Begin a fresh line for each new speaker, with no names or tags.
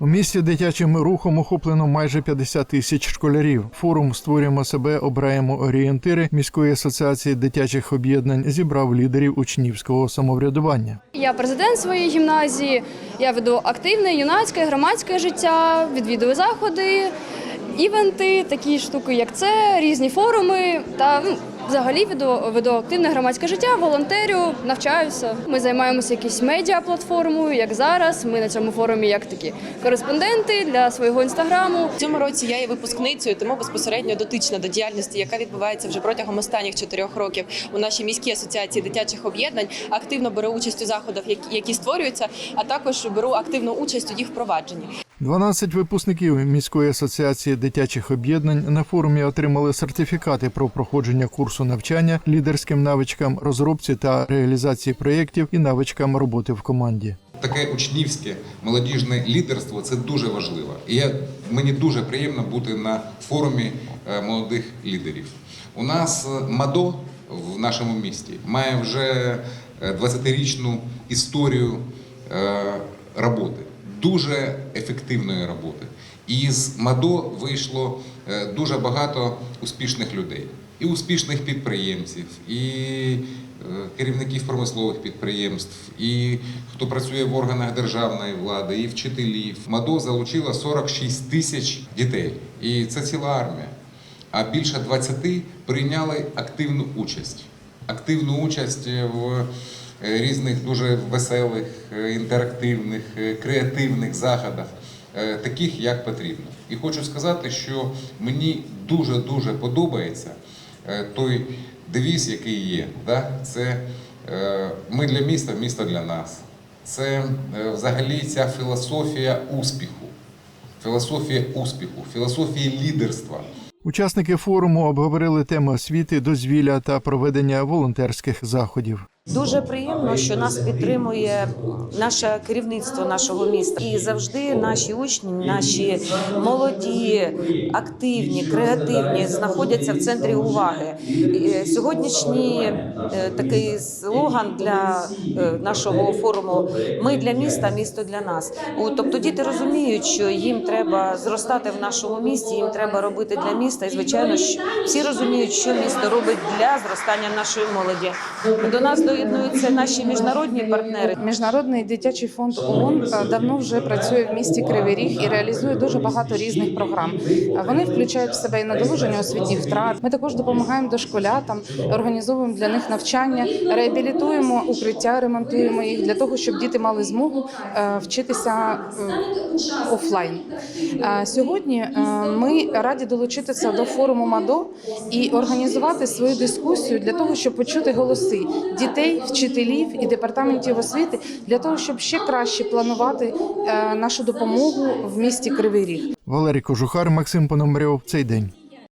У місті дитячим рухом охоплено майже 50 тисяч школярів. Форум Створюємо себе, обираємо орієнтири міської асоціації дитячих об'єднань зібрав лідерів учнівського самоврядування.
Я президент своєї гімназії. Я веду активне юнацьке громадське життя, відвідую заходи, івенти, такі штуки, як це, різні форуми та ну, взагалі веду, веду активне громадське життя, волонтерю, навчаюся. Ми займаємося якісь медіаплатформою, як зараз. Ми на цьому форумі як такі кореспонденти для свого інстаграму.
В цьому році я є випускницею, тому безпосередньо дотична до діяльності, яка відбувається вже протягом останніх чотирьох років у нашій міській асоціації дитячих об'єднань. Активно беру участь у заходах, які- створюються, а також беру активну участь у їх впровадженні.
12 випускників міської асоціації дитячих об'єднань на форумі отримали сертифікати про проходження курсу навчання лідерським навичкам розробці та реалізації проєктів і навичкам роботи в команді.
Таке учнівське молодіжне лідерство це дуже важливо. І я, мені дуже приємно бути на форумі е, молодих лідерів. У нас е, МАДО в нашому місті має вже е, 20-річну історію е, роботи, дуже ефективної роботи. І з МАДО вийшло е, дуже багато успішних людей, і успішних підприємців, і е, керівників промислових підприємств, і хто працює в органах державної влади, і вчителів. МАДО залучила 46 тисяч дітей, і це ціла армія. А більше 20 прийняли активну участь. Активну участь в різних дуже веселих, е, інтерактивних, е, креативних заходах, е, таких як потрібно. І хочу сказати, що мені дуже дуже подобається е, той девіз, який є. Це е, ми для міста, місто для нас. Це е, взагалі ця філософія успіху, філософія успіху, філософія лідерства.
Учасники форуму обговорили теми освіти, дозвілля та проведення волонтерських заходів.
Дуже приємно, що нас підтримує наше керівництво нашого міста, і завжди наші учні, наші молоді, активні, креативні знаходяться в центрі уваги. Е, Сьогоднішній е, такий слоган для е, нашого форуму Ми для міста, місто для нас. У- Тобто діти розуміють, що їм треба зростати в нашому місті, їм треба робити для міста. І звичайно, всі розуміють, що місто робить для зростання нашої молоді. До нас доєднуються наші міжнародні партнери.
Міжнародний дитячий фонд ООН е, давно вже працює в місті Кривий Ріг і реалізує дуже багато різних програм. Е, Вони включають в себе і надолуження освітніх втрат. Ми також допомагаємо дошколятам, організовуємо для них навчання, реабілітуємо укриття, ремонтуємо їх для того, щоб діти мали змогу е, вчитися офлайн. Сьогодні ми раді долучитися до форуму МАДО і організувати свою дискусію для того, щоб почути голоси дітей, вчителів і департаментів освіти для того, щоб ще краще планувати е, нашу допомогу в місті Кривий Ріг.
Валерій Кожухар, Максим Пономарьов. Цей день.